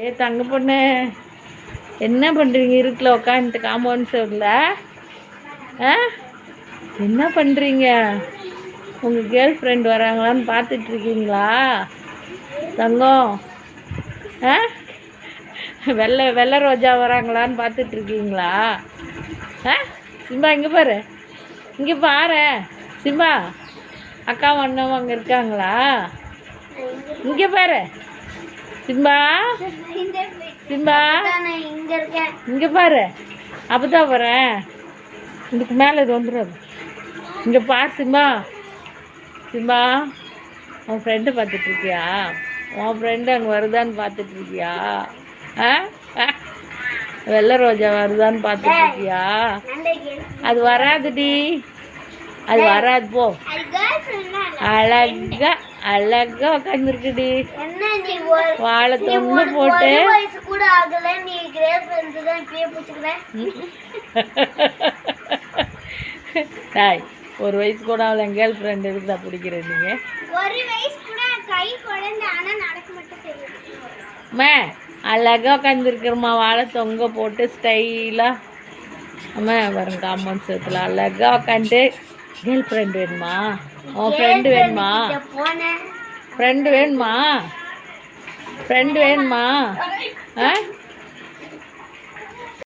ஏ தங்க பொண்ணு என்ன பண்ணுறீங்க இருட்டில் உட்காந்துட்டு காம்பவுண்ட் சைடில் ஆ? என்ன பண்ணுறீங்க உங்கள் கேர்ள் ஃப்ரெண்ட் வராங்களான்னு பார்த்துட்ருக்கீங்களா தங்கம் ஆ? வெள்ளை வெள்ளை ரோஜா வராங்களான்னு பார்த்துட்ருக்கீங்களா ஆ? சிம்பா இங்கே பாரு. இங்கே பாரு. சிம்பா அக்கா அண்ணன் அங்கே இருக்காங்களா? இங்கே பாரு. சிம்பா? சிம்பா? இங்க பாரு. அப்போ தான் வரேன் இதுக்கு மேலே இது வந்துடும் இங்கே பார் சிம்பா. சிம்பா உன் ஃப்ரெண்டு பார்த்துட்டு இருக்கியா உன் ஃப்ரெண்டு அங்கே வருதான்னு பார்த்துட்டு இருக்கியா ஆ? வெள்ளை ரோஜா வருதான்னு பார்த்துட்டு இருக்கியா அது வராதுடி. அது வராது போ. அழகா அழகா உட்காந்துருக்குடி வாழை ஒரு போட்டு. கூட ஆகல. நீ கேர்ள் ஃப்ரெண்ட் தான் இப்பயே பிடிச்சிக்கிறேன். ஒரு வயசு கூட அவளை கேர்ள் ஃப்ரெண்ட் இருக்குதா பிடிக்கிறேன் நீங்கள் ஒரு வயசு கூட கை குழந்தை ஆனா நடக்க மட்டும் அம்மா அழகாக உட்காந்துருக்குறம்மா வாழை தொங்க போட்டு ஸ்டைலாக அம்மா வரும் காம்பவுண்ட் சேர்த்துல அழகாக உட்காந்து கேர்ள் ஃப்ரெண்ட் வேணுமா? உன் ஃப்ரெண்டு வேணுமா? ஃப்ரெண்டு வேணுமா? ஃப்ரெண்டு வேணுமா? ஆ?